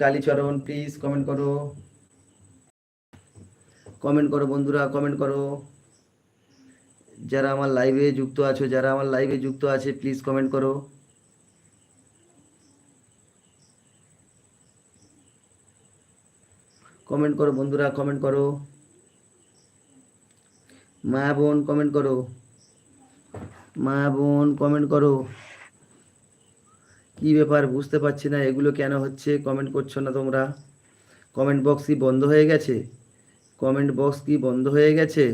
Kalicharan please comment করো। Comment করো বন্ধুরা কমেন্ট করো। যারা আমার লাইভে যুক্ত আছো, যারা আমার লাইভে যুক্ত আছে প্লিজ কমেন্ট করো। কমেন্ট করো বন্ধুরা কমেন্ট করো। মা বোন কমেন্ট করো। মা বোন কমেন্ট করো। কি ব্যাপার বুঝতে পারছি না, এগুলো কেন হচ্ছে কমেন্ট করছ না তোমরা? কমেন্ট বক্স কি বন্ধ হয়ে গেছে? কমেন্ট বক্স কি বন্ধ হয়ে গেছে?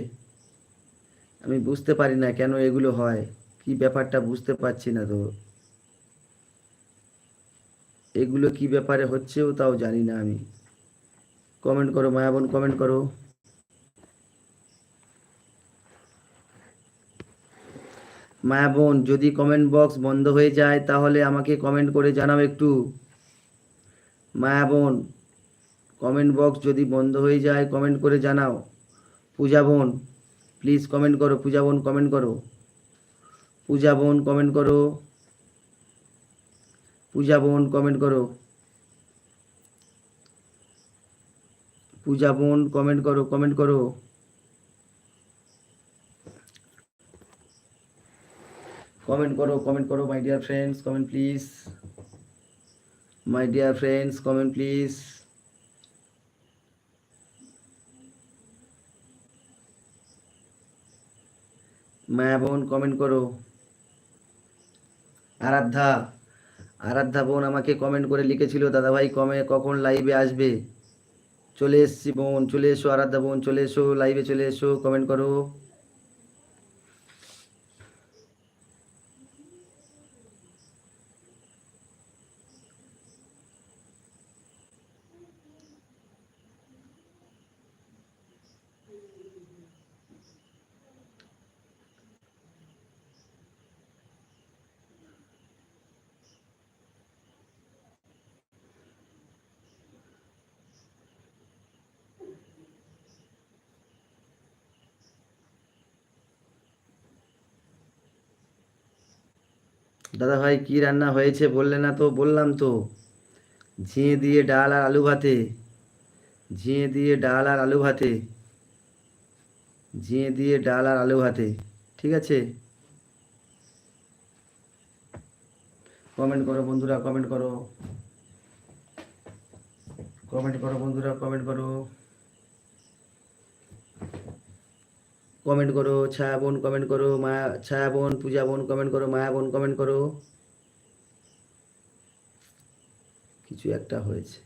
আমি বুঝতে পারি না কেন এগুলো হয়, কি ব্যাপারটা বুঝতে পারছি না তো। এগুলো কি ব্যাপারে হচ্ছেও তাও জানি না আমি। কমেন্ট করো, মায়াবন কমেন্ট করো। মায়া বোন, যদি কমেন্ট বক্স বন্ধ হয়ে যায়, তাহলে আমাকে কমেন্ট করে জানাও একটু। মায়া বোন কমেন্ট বক্স যদি বন্ধ হয়ে যায় কমেন্ট করে জানাও। পূজা বোন প্লিজ কমেন্ট করো। পূজা বোন কমেন্ট করো। পূজা বোন কমেন্ট করো। পূজা বোন কমেন্ট করো। পূজা বোন কমেন্ট করো কমেন্ট করো। কমেন্ট করো কমেন্ট করো my dear friends comment please my dear friends comment please Maya বোন কমেন্ট করো। আরাধ্যা আরাধ্যা বোন আমাকে কমেন্ট করে লিখেছিল, দাদাভাই, কমে, কখন লাইভে আসবে? চলে এসছি বোন, চলে এসো আরাধ্যা বোন, চলে এসো লাইভে চলে এসো কমেন্ট করো। দাদা ভাই, কি রান্না হয়েছে বললে না তো? বললাম তো। ঝিঙে দিয়ে ডাল আর আলু ভাতে। ঝিঁয়ে দিয়ে ডাল আর আলু ভাতে। ঝিঁয়ে দিয়ে ডাল আর আলু ভাতে। ঠিক আছে? কমেন্ট করো বন্ধুরা, কমেন্ট করো। কমেন্ট করো বন্ধুরা, কমেন্ট করো। কমেন্ট করো, ছায়া বোন কমেন্ট করো মায়া ছায়া বোন, পূজা বোন কমেন্ট করো, মায়া বোন কমেন্ট করো। কিছু একটা হয়েছে।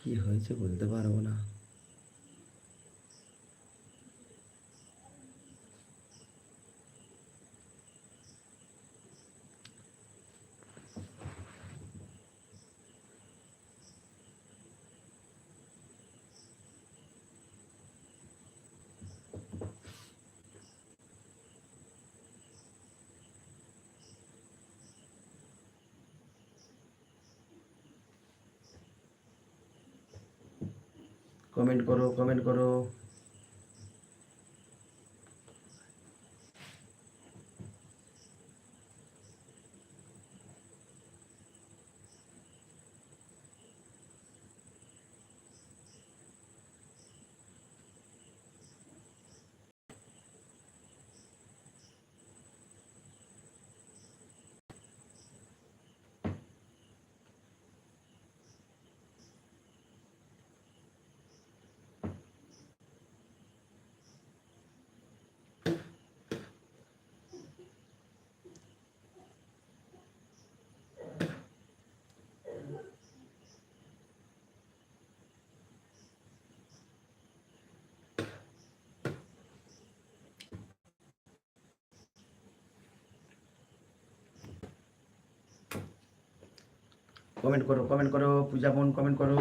কি হয়েছে বলতে পারব না। কমেন্ট করো কমেন্ট করো। কমেন্ট করো কমেন্ট করো পূজা বোন কমেন্ট করো।